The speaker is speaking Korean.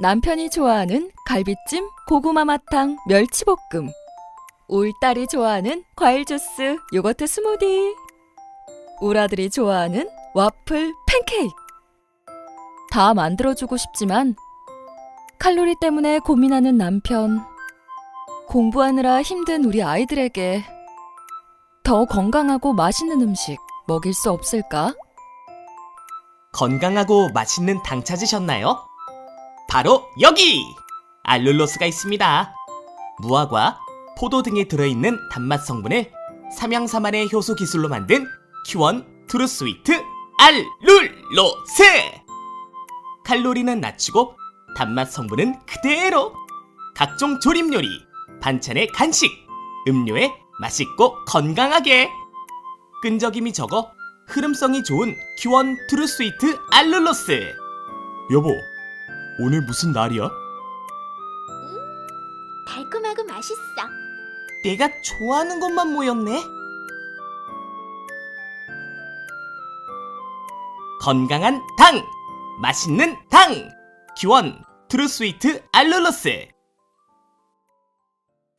남편이 좋아하는 갈비찜, 고구마 마탕, 멸치볶음. 울 딸이 좋아하는 과일 주스, 요거트 스무디. 울 아들이 좋아하는 와플, 팬케이크. 다 만들어주고 싶지만 칼로리 때문에 고민하는 남편. 공부하느라 힘든 우리 아이들에게 더 건강하고 맛있는 음식 먹일 수 없을까? 건강하고 맛있는 당 찾으셨나요? 바로 여기! 알룰로스가 있습니다. 무화과, 포도 등에 들어있는 단맛 성분을 삼양삼안의 효소 기술로 만든 큐원 트루스위트 알룰로스! 칼로리는 낮추고 단맛 성분은 그대로! 각종 조림 요리, 반찬의 간식, 음료에 맛있고 건강하게! 끈적임이 적어 흐름성이 좋은 큐원 트루스위트 알룰로스 여보 오늘 무슨 날이야? 달콤하고 맛있어. 내가 좋아하는 것만 모였네 건강한 당 맛있는 당 큐원 트루스위트 알룰로스